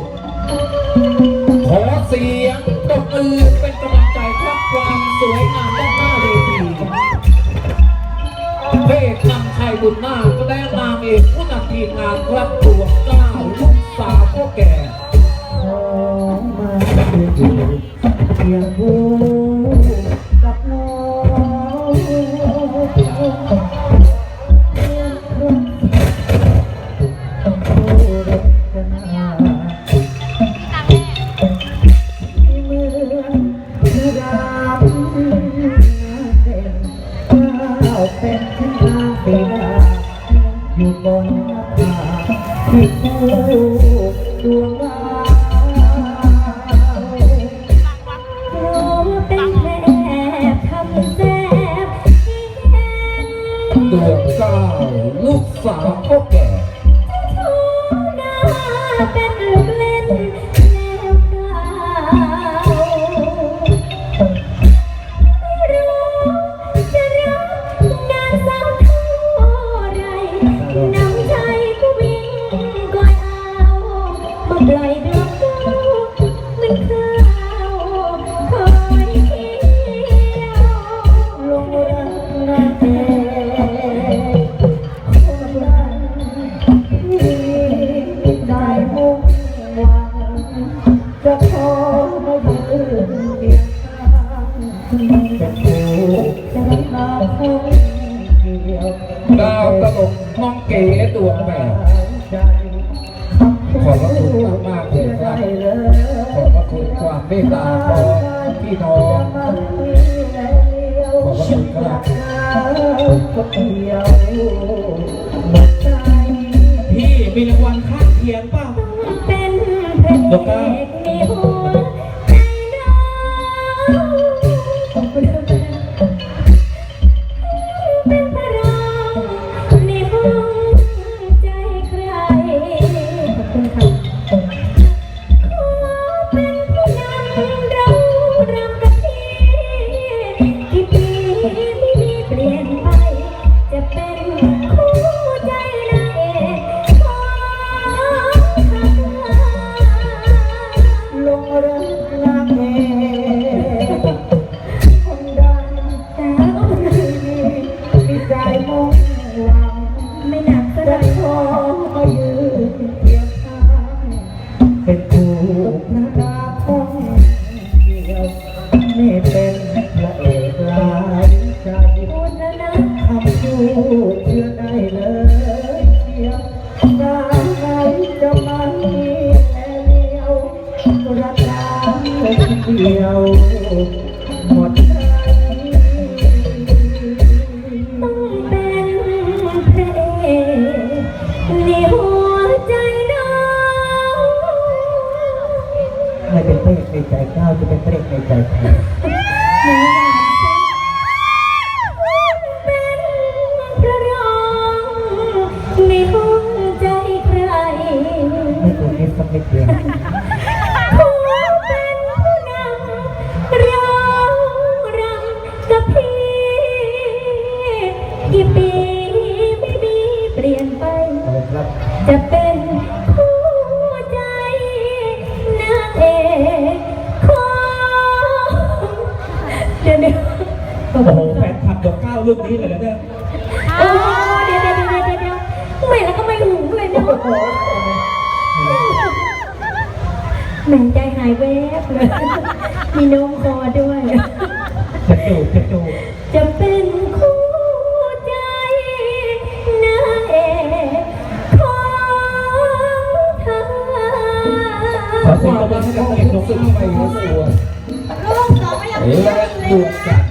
มขอเสียงตบมือเป็นกำลังใจครับความสวยงามด้านหน้าเวทีเพศนำชัยบุญนาคและนางเอกผู้นำทีมงานครับดวเก้าลูกสาวพ่อแก่ขอมาอ ที่คู่ดวงดาวรู้เป็นแผลทำแซ่บที่แค้นดวงเก้าลูกสาวพ่อแก่ทูหน้าเป็นเรื่อง ดียวดาวตลกน้องเก๋ดวงแหวนใจขอบพระคุณมากๆเลยครับได้เลยขอบพระคุณความเมตตาของพี่น้องขอบพระคุณครับก็เดียวหมดใจพี่มีรางวัลข้างเคียงเปล่าเป็นพระเอกใไม่หนักก็จะได้ขอมายืนเคียงข้างเป็นคู่พระดาคงเดียวนี่เป็นพระเอกหลายใจพูดแล้วนะคำพูดเชื่อได้เลยเชียวตาไหนจะไม่แลเลียวรักเราคนเดียวหมด พระเอกในใจก้าจะเป็นพระเอกในใจใครเป็นพระรองในหัวใจใครไม่ตัวนี้สักนิดเดียวขอเป็นผู้นำร้องรำกับพี่กี่ปีไม่มีเปลี่ยนไป จะเป็น เดี๋ยวเดี๋ยวโอ้โหแฟนคลับดวงเก้าลูกนี้เลยนะเนี่ยโอ้เดี๋ยวเดี๋ยวเดี๋ยวเดี๋ยวเดี๋ยวไม่แล้วก็ไม่หูเลยเนาะแหม่ใจหายแวบเลย มีนมคอด้วย จะจูบจะจูบจะเป็นคู่ใจนางเอกของเธอ ขอเสียงปรบมือให้กับเอกนกซึ่งไปหัวสวนและดว งใจ